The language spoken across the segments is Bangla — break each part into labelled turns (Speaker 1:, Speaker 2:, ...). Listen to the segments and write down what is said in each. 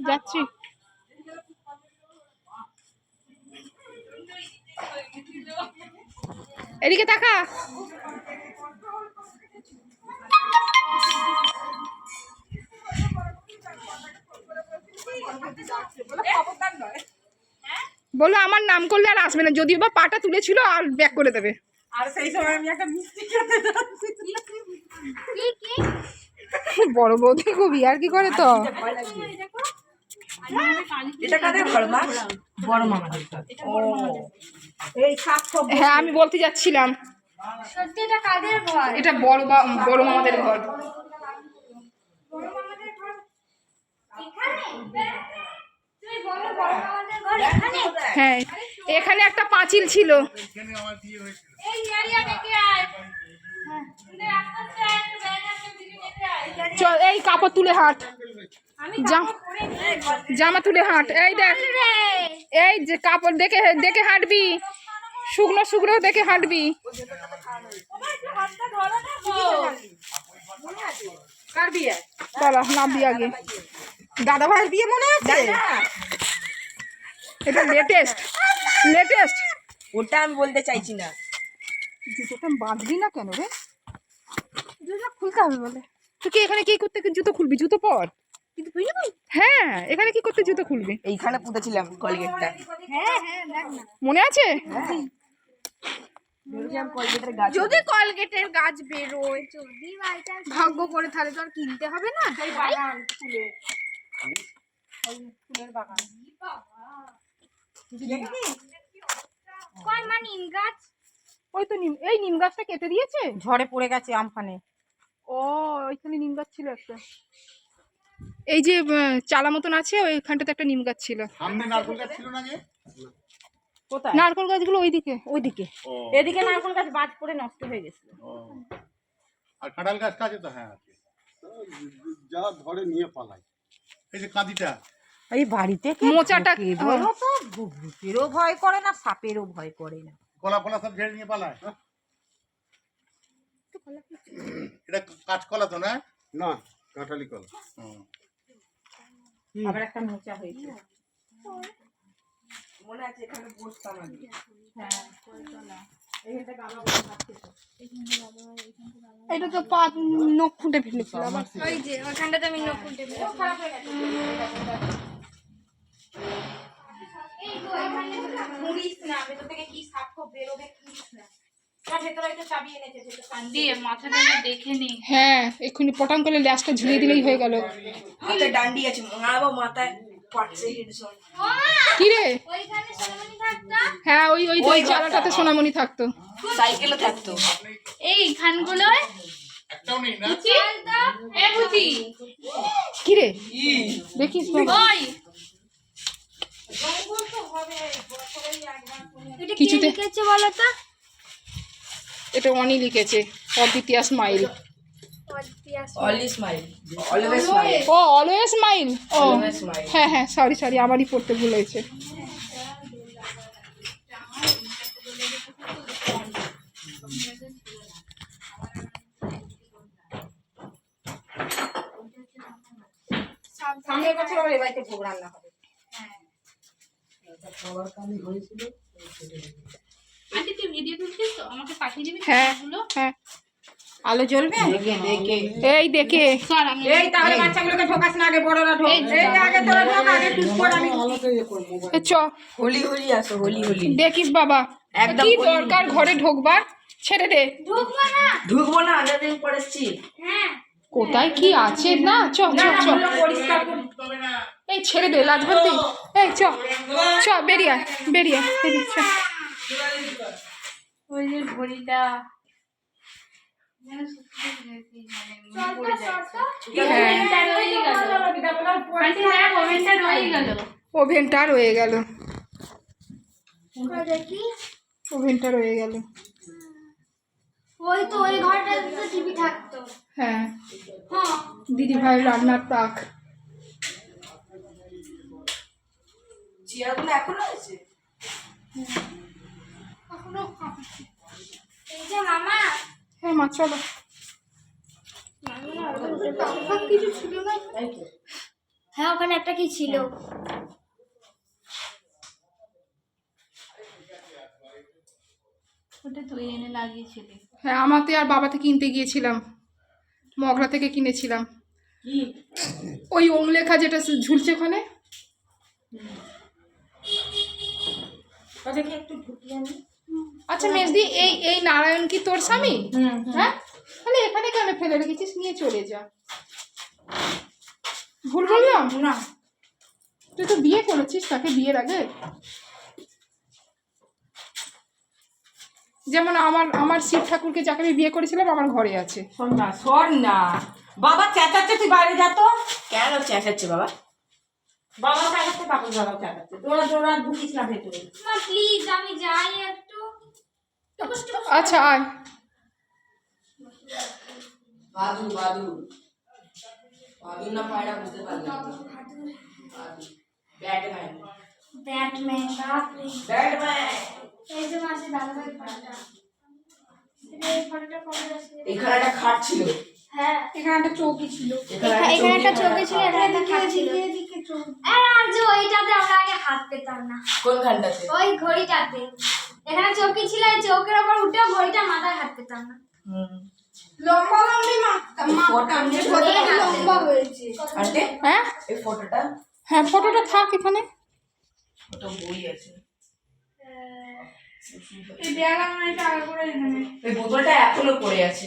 Speaker 1: যাচ্ছি। এদিকে তাকা। বলল আমার নাম করলে আর আসবে না। যদিও বা পাটা তুলেছিল আর ব্যাক করে দেবে।
Speaker 2: আর সেই সময় আমি একটা মিষ্টি খেতে
Speaker 1: বড় বৌদি খুব আর কি করে তো।
Speaker 2: এটা কাদের ঘর মা? বড় মামা ও। এই সাপ
Speaker 1: হ্যাঁ আমি বলতে যাচ্ছিলাম।
Speaker 3: সত্যি এটা কাদের ঘর?
Speaker 1: এটা বড় বা- বড় মামাদের ঘর।
Speaker 3: এখানে? তুমি বলো বড় মামাদের ঘর এখানে?
Speaker 1: হ্যাঁ এখানে একটা পাঁচিল ছিল।
Speaker 3: এই হ্যাঁ আয়,
Speaker 1: কাপড় তুলে হাঁট। জাম জামা তুলে হাঁট। এই দেখ। এই যে কাপড় দেখে দেখে হাঁটবি। শুকনো শুকনো দেখে হাঁটবি। নামবি আগে।
Speaker 2: দাদা ভাইয়ের বিয়ে মনে আছে?
Speaker 1: এটা লেটেস্ট লেটেস্ট
Speaker 2: ওটা আমি বলতে চাইছি না।
Speaker 1: জুতোটা বাঁধবি না কেন রে? জুতো খুলতে হবে বলে। তুই কি এখানে কি করতে জুতো খুলবি? জুতো পর। হ্যাঁ এখানে কি করতে জুতো খুলবি?
Speaker 2: এইখানে পুঁতেছিলাম কলগেটটা।
Speaker 3: হ্যাঁ হ্যাঁ দেখ না
Speaker 1: মনে আছে?
Speaker 2: ভেবেছিলাম কলগেটের গাছ
Speaker 1: যদি কলগেটের গাছ বেরোয়
Speaker 3: যদি
Speaker 1: ভাগ্য করে তাহলে তো আর কিনতে হবে না।
Speaker 2: বাগান ফুলে ফুলের বাগান।
Speaker 3: মা নিম গাছ?
Speaker 1: ওই তো নিম এই নিম গাছটা কেটে দিয়েছে?
Speaker 2: ঝড়ে পড়ে গেছে আমফানে।
Speaker 1: ও ওইখানে নিম গাছ ছিল একটা। এই যে চালা মতন আছে ওইখানটাতে একটা নিম গাছ ছিল।
Speaker 4: সামনে নারকেল গাছ ছিল না যে
Speaker 2: কোথায়?
Speaker 1: নারকেল গাছগুলো ওইদিকে।
Speaker 2: ওইদিকে। এদিকে নারকেল গাছ বাদ পড়ে নষ্ট হয়ে গেছিল।
Speaker 4: আর কাঁঠাল গাছটা আছে তো? হ্যাঁ আছে।
Speaker 5: যা ধরে নিয়ে পালায়।
Speaker 4: এই যে কাঁদিটা।
Speaker 2: এই বাড়িতে
Speaker 1: মোচাটা
Speaker 2: ভূতেরও ভয় করে না সাপেরও ভয় করে না।
Speaker 4: কলা সব ঝেড়ে নিয়ে পালায়? এটা কাঁচকলা তো না?
Speaker 5: না কাঁঠালি কলা।
Speaker 2: আবার একটা মোচা হয়েছে। মনে আছে এখানে বসতাম আমি। হ্যাঁ থাকতো।
Speaker 1: এটা তো পা নখ ফুটে ফেলেছিল আবার।
Speaker 3: ওই যে ওখানটাতে আমি নখ এখানে
Speaker 2: মুড়িস না ভেতর থেকে কি সাপ বেরোবে খুঁড়িস না।
Speaker 1: হ্যাঁ এক্ষুনি পটাং করে ল্যাসটা ঝুলিয়ে দিলেই হয়ে গেল।
Speaker 2: হাতে ডান্ডি আছে মারাবো মাথায়
Speaker 1: কি রে?
Speaker 3: থাকতো?
Speaker 1: হ্যাঁ ওই ওই ওই চালাটাতে সোনামণি থাকতো।
Speaker 2: সাইকেলও থাকতো।
Speaker 6: এই খানগুলোয়?
Speaker 1: দেখিস কিছুতে-
Speaker 3: লিখেছে বলো তো?
Speaker 1: এটা অনি লিখেছে অদ্বিতীয়া স্মাইল ও অলওয়েজ স্মাইল ও হ্যাঁ হ্যাঁ সরি সরি আমারই পড়তে ভুল হয়েছে।
Speaker 2: সামনের বছর আবার এ বাড়িতে ভোগ রান্না হবে।
Speaker 6: আন্টি তুই ভিডিও তুলছিস তো? আমাকে পাঠিয়ে দিবি
Speaker 1: হ্যাঁ? হ্যাঁ।
Speaker 2: আলো জ্বলবে?
Speaker 1: এই দেখে।
Speaker 2: এই তাহলে বাচ্চাগুলোকে ঢোকাস না আগে বড়রা ঢোক। এই আগে তোরা ঢোক আগে পর আমি
Speaker 1: এ চ।
Speaker 2: হোলি হোলি আসো হোলি হোলি।
Speaker 1: দেখিস বাবা।
Speaker 2: একদম
Speaker 1: কি দরকার ঘরে ঢোকবার? ছেড়ে দে।
Speaker 3: ঢুকবো না।
Speaker 2: ঢুকবো না আগের দিন পড়েছি।
Speaker 3: হ্যাঁ।
Speaker 1: কোথায় কি আছে? না চ চ চ।
Speaker 2: পরিষ্কার করে
Speaker 4: তবে না
Speaker 1: এই ছেড়ে দে লাজবন্দি এই চ চ বেরিয়ে বেরিয়ে বেরিয়ে চ।
Speaker 6: ওই যে ঘড়িটা মানে।
Speaker 1: হ্যাঁ।
Speaker 6: ওভেনটা। হ্যাঁ
Speaker 1: রয়ে গেল। ওভেনটা রয়ে গেল।
Speaker 3: ওই তো ওই ঘরটাতে তো টিভি থাকতো।
Speaker 1: হ্যাঁ।
Speaker 3: হ্যাঁ।
Speaker 1: দিদি ভাই রান্নার তাক
Speaker 2: চেয়ারগুলো এখনও আছে?
Speaker 3: এই যে মামা
Speaker 1: হ্যাঁ মা চলো।
Speaker 3: কিছু ছিল না? হ্যাঁ ওখানে একটা কি ছিল?
Speaker 6: ওটা তুই এনে লাগিয়েছিলি।
Speaker 1: হ্যাঁ আমাতে আর বাবাতে কিনতে গিয়েছিলাম। মগরা থেকে কিনেছিলাম। ওই ওংলেখা যেটা ঝুলছে ওখানে।
Speaker 2: একটু ঢুকিয়ে আনি
Speaker 1: আচ্ছা মেজদি এই এই নারায়ণ কি তোর স্বামী? হ্যাঁ? তাহলে এখানে কেন ফেলে রেখেছিস? নিয়ে চলে যা। ভুল বললাম?
Speaker 2: না।
Speaker 1: তুই তো বিয়ে করেছিস তাকে বিয়ের আগে? যেমন আমার আমার শিব ঠাকুরকে যাকে আমি বিয়ে করেছিলাম আমার ঘরে আছে।
Speaker 2: শোন না শোন না। বাবা চেঁচাচ্ছে তুই বাইরে যা তো। কেন চেঁচাচ্ছে বাবা? বাবা চেঁচাচ্ছে তারপর বাবা চেঁচাচ্ছে। তোরা তোরা ঢুকিস না ভেতরে।
Speaker 3: মা প্লিজ আমি যাই একটু
Speaker 1: আচ্ছা আয়।
Speaker 7: বাদু বাদু বাদু না পায়রা বুঝতে পারলাম ব্যাটম্যান।
Speaker 3: Batman
Speaker 7: Batman.
Speaker 3: এই যে মাসে দাদা ভাই
Speaker 7: এখানে একটা খাট ছিল।
Speaker 3: হ্যাঁ।
Speaker 1: এখানে একটা চৌকি ছিল।
Speaker 3: এখানে একটা চৌকি ছিল এখানে একটা খাট ছিল। আর যে ওইটাতে আমরা আগে হাত পেতাম না।
Speaker 7: কোনখানটাতে?
Speaker 3: ওই ঘড়িটাতে। এখানে চৌকি ছিল এই চৌকির ওপর উঠে ঘড়িটা মাথায় হাত পেতাম না।
Speaker 1: লম্বা লম্বি লম্বা হয়েছে। হ্যাঁ?
Speaker 7: এই ফটোটা।
Speaker 1: হ্যাঁ ফটোটা থাক এখানে।
Speaker 7: ওটা বই আছে।
Speaker 6: এই দেয়াল আমার একটা আগে করে এখানে।
Speaker 7: এই বোতলটা এখনও পড়ে আছে?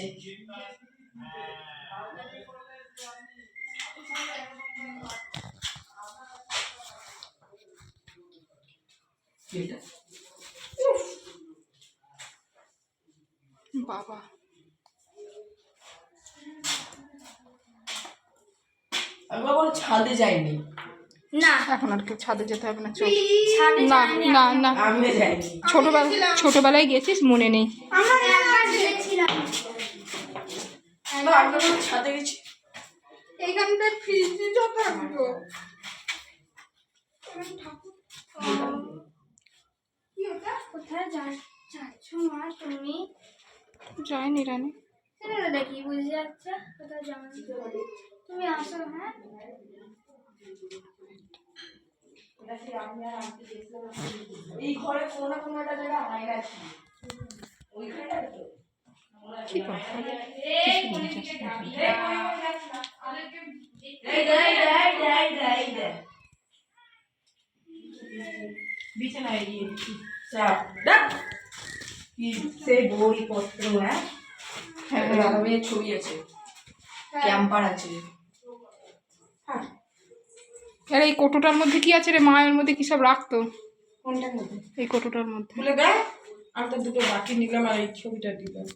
Speaker 1: বাবা।
Speaker 7: আমি কখনো ছাদে যাইনি।
Speaker 3: না।
Speaker 1: এখন আর কেউ ছাদে যেতে হবে না চল।
Speaker 3: ছাদে
Speaker 1: না না না। ছোটবেলা ছোটবেলায় গেছিস মনে নেই।
Speaker 3: আমরা একবার গিয়েছিলাম
Speaker 7: না, আমি ছাদে গেছি।
Speaker 1: এইখানটায় ফ্রিজ থাকল
Speaker 3: কোথায় যাচ্ছ মা তুমি?
Speaker 1: যায়নি রানী।
Speaker 3: সেটা দেখি বুঝে যাচ্ছে কোথায় যাও তুমি আসো হ্যাঁ?
Speaker 7: এই ঘরে কোনো ওইখানটা
Speaker 1: কি।
Speaker 7: বিছানায় গিয়ে। চাপ সেই বই পত্র হ্যাঁ হ্যাঁ। দাদা ছবি আছে। ক্যাম্পার আছে।
Speaker 1: আরে এই কোটোটার মধ্যে কি আছে রে মায়ের মধ্যে কি সব রাখতো?
Speaker 2: কোনটার মধ্যে?
Speaker 1: এই কোটোটার মধ্যে।
Speaker 2: বলে দেখ। আর তো দুটো বাকি নিলাম আর এই ছবিটা দিলাম।